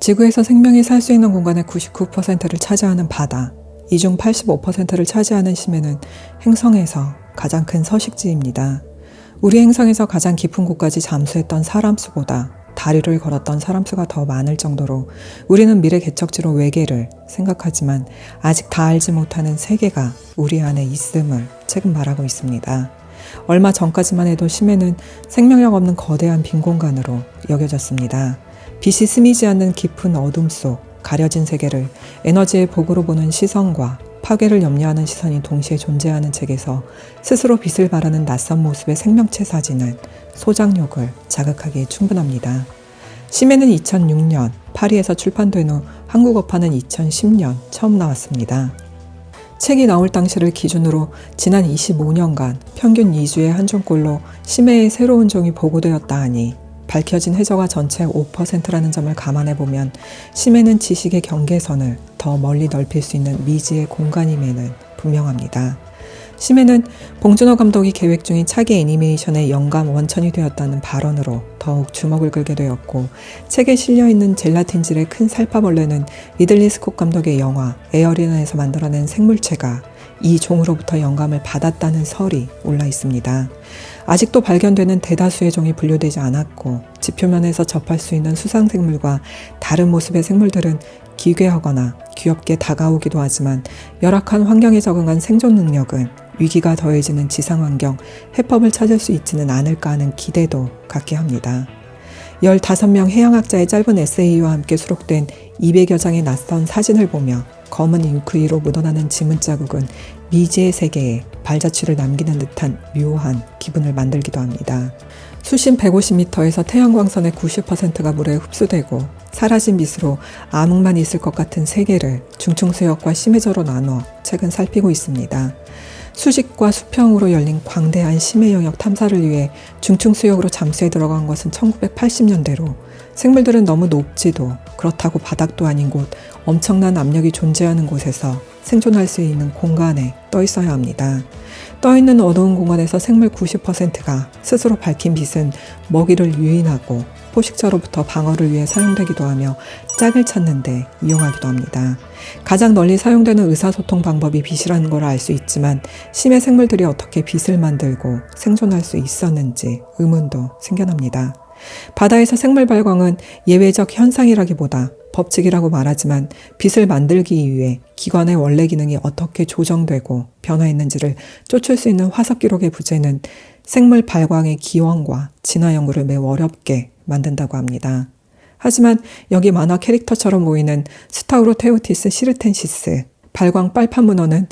지구에서 생명이 살 수 있는 공간의 99%를 차지하는 바다, 이 중 85%를 차지하는 심해는 행성에서 가장 큰 서식지입니다. 우리 행성에서 가장 깊은 곳까지 잠수했던 사람 수보다 다리를 걸었던 사람 수가 더 많을 정도로 우리는 미래 개척지로 외계를 생각하지만 아직 다 알지 못하는 세계가 우리 안에 있음을 책은 말하고 있습니다. 얼마 전까지만 해도 심해는 생명력 없는 거대한 빈 공간으로 여겨졌습니다. 빛이 스미지 않는 깊은 어둠 속 가려진 세계를 에너지의 복으로 보는 시선과 파괴를 염려하는 시선이 동시에 존재하는 책에서 스스로 빛을 발하는 낯선 모습의 생명체 사진은 소장욕을 자극하기에 충분합니다. 심해는 2006년 파리에서 출판된 후 한국어판은 2010년 처음 나왔습니다. 책이 나올 당시를 기준으로 지난 25년간 평균 2주에 한 종꼴로 심해의 새로운 종이 보고되었다 하니 밝혀진 해저가 전체 5%라는 점을 감안해 보면 심해는 지식의 경계선을 더 멀리 넓힐 수 있는 미지의 공간임에는 분명합니다. 심해는 봉준호 감독이 계획 중인 차기 애니메이션의 영감 원천이 되었다는 발언으로 더욱 주목을 끌게 되었고 책에 실려 있는 젤라틴질의 큰 살파벌레는 리들리 스콧 감독의 영화 에어리너에서 만들어낸 생물체가 이 종으로부터 영감을 받았다는 설이 올라 있습니다. 아직도 발견되는 대다수의 종이 분류되지 않았고 지표면에서 접할 수 있는 수상생물과 다른 모습의 생물들은 기괴하거나 귀엽게 다가오기도 하지만 열악한 환경에 적응한 생존 능력은 위기가 더해지는 지상 환경, 해법을 찾을 수 있지는 않을까 하는 기대도 갖게 합니다. 15명 해양학자의 짧은 에세이와 함께 수록된 200여 장의 낯선 사진을 보며 검은 잉크 위로 묻어나는 지문 자국은 미지의 세계에 발자취를 남기는 듯한 묘한 기분을 만들기도 합니다. 수심 150m에서 태양광선의 90%가 물에 흡수되고 사라진 빛으로 암흑만 있을 것 같은 세계를 중충수역과 심해저로 나누어 책은 살피고 있습니다. 수직과 수평으로 열린 광대한 심해 영역 탐사를 위해 중충수역으로 잠수해 들어간 것은 1980년대로 생물들은 너무 높지도 그렇다고 바닥도 아닌 곳 엄청난 압력이 존재하는 곳에서 생존할 수 있는 공간에 떠 있어야 합니다. 떠 있는 어두운 공간에서 생물 90%가 스스로 밝힌 빛은 먹이를 유인하고 포식자로부터 방어를 위해 사용되기도 하며 짝을 찾는데 이용하기도 합니다. 가장 널리 사용되는 의사소통 방법이 빛이라는 걸 알 수 있지만 심해 생물들이 어떻게 빛을 만들고 생존할 수 있었는지 의문도 생겨납니다. 바다에서 생물 발광은 예외적 현상이라기보다 법칙이라고 말하지만 빛을 만들기 위해 기관의 원래 기능이 어떻게 조정되고 변화했는지를 쫓을 수 있는 화석 기록의 부재는 생물 발광의 기원과 진화 연구를 매우 어렵게 만든다고 합니다. 하지만 여기 만화 캐릭터처럼 보이는 스타우로테오티스 시르텐시스 발광 빨판 문어는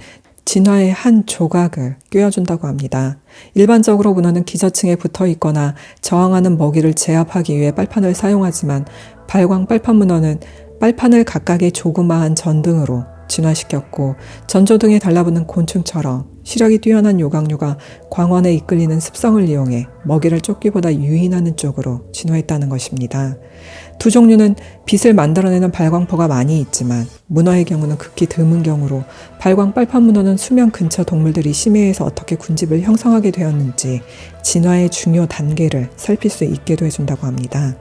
진화의 한 조각을 꿰어준다고 합니다. 일반적으로 문어는 기저층에 붙어 있거나 저항하는 먹이를 제압하기 위해 빨판을 사용하지만 발광 빨판 문어는 빨판을 각각의 조그마한 전등으로 진화시켰고 전조등에 달라붙는 곤충처럼 시력이 뛰어난 요강류가 광원에 이끌리는 습성을 이용해 먹이를 쫓기보다 유인하는 쪽으로 진화했다는 것입니다. 두 종류는 빛을 만들어내는 발광포가 많이 있지만 문어의 경우는 극히 드문 경우로 발광 빨판 문어는 수면 근처 동물들이 심해에서 어떻게 군집을 형성하게 되었는지 진화의 중요 단계를 살필 수 있게도 해준다고 합니다.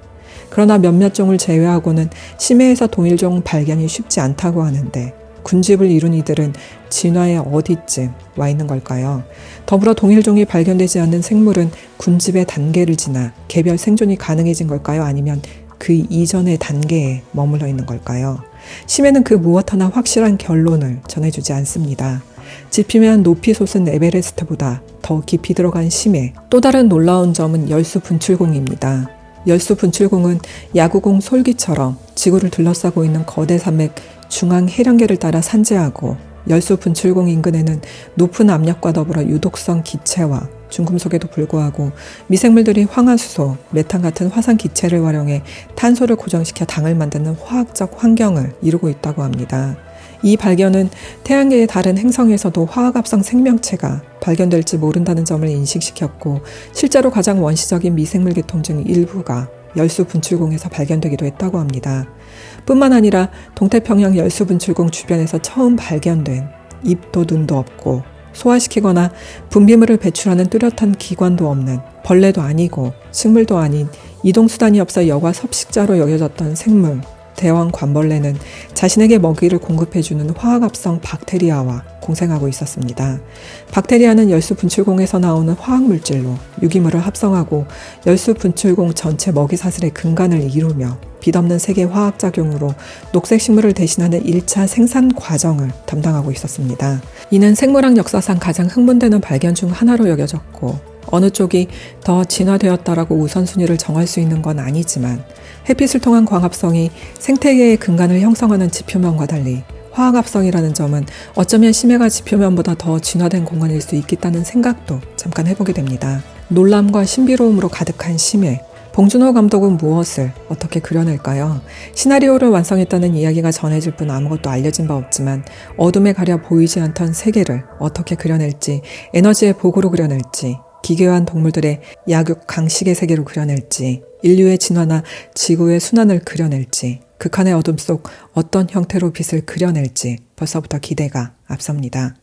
그러나 몇몇 종을 제외하고는 심해에서 동일종 발견이 쉽지 않다고 하는데 군집을 이룬 이들은 진화의 어디쯤 와 있는 걸까요? 더불어 동일종이 발견되지 않는 생물은 군집의 단계를 지나 개별 생존이 가능해진 걸까요? 아니면 그 이전의 단계에 머물러 있는 걸까요? 심해는 그 무엇 하나 확실한 결론을 전해주지 않습니다. 지피면 높이 솟은 에베레스트보다 더 깊이 들어간 심해. 또 다른 놀라운 점은 열수 분출공입니다. 열수 분출공은 야구공 솔기처럼 지구를 둘러싸고 있는 거대 산맥 중앙 해령계를 따라 산재하고 열수 분출공 인근에는 높은 압력과 더불어 유독성 기체와 중금속에도 불구하고 미생물들이 황화수소, 메탄 같은 화산 기체를 활용해 탄소를 고정시켜 당을 만드는 화학적 환경을 이루고 있다고 합니다. 이 발견은 태양계의 다른 행성에서도 화학합성 생명체가 발견될지 모른다는 점을 인식시켰고 실제로 가장 원시적인 미생물 계통 중 일부가 열수 분출공에서 발견되기도 했다고 합니다. 뿐만 아니라 동태평양 열수 분출공 주변에서 처음 발견된 입도 눈도 없고 소화시키거나 분비물을 배출하는 뚜렷한 기관도 없는 벌레도 아니고 식물도 아닌 이동수단이 없어 여과 섭식자로 여겨졌던 생물 대왕 관벌레는 자신에게 먹이를 공급해주는 화학합성 박테리아와 공생하고 있었습니다. 박테리아는 열수 분출공에서 나오는 화학물질로 유기물을 합성하고 열수 분출공 전체 먹이 사슬의 근간을 이루며 빛없는 세계 화학작용으로 녹색 식물을 대신하는 1차 생산 과정을 담당하고 있었습니다. 이는 생물학 역사상 가장 흥분되는 발견 중 하나로 여겨졌고 어느 쪽이 더 진화되었다라고 우선순위를 정할 수 있는 건 아니지만 햇빛을 통한 광합성이 생태계의 근간을 형성하는 지표면과 달리 화학합성이라는 점은 어쩌면 심해가 지표면보다 더 진화된 공간일 수 있겠다는 생각도 잠깐 해보게 됩니다. 놀람과 신비로움으로 가득한 심해. 봉준호 감독은 무엇을 어떻게 그려낼까요? 시나리오를 완성했다는 이야기가 전해질 뿐 아무것도 알려진 바 없지만 어둠에 가려 보이지 않던 세계를 어떻게 그려낼지, 에너지의 복으로 그려낼지, 기괴한 동물들의 약육 강식의 세계로 그려낼지, 인류의 진화나 지구의 순환을 그려낼지, 극한의 어둠 속 어떤 형태로 빛을 그려낼지 벌써부터 기대가 앞섭니다.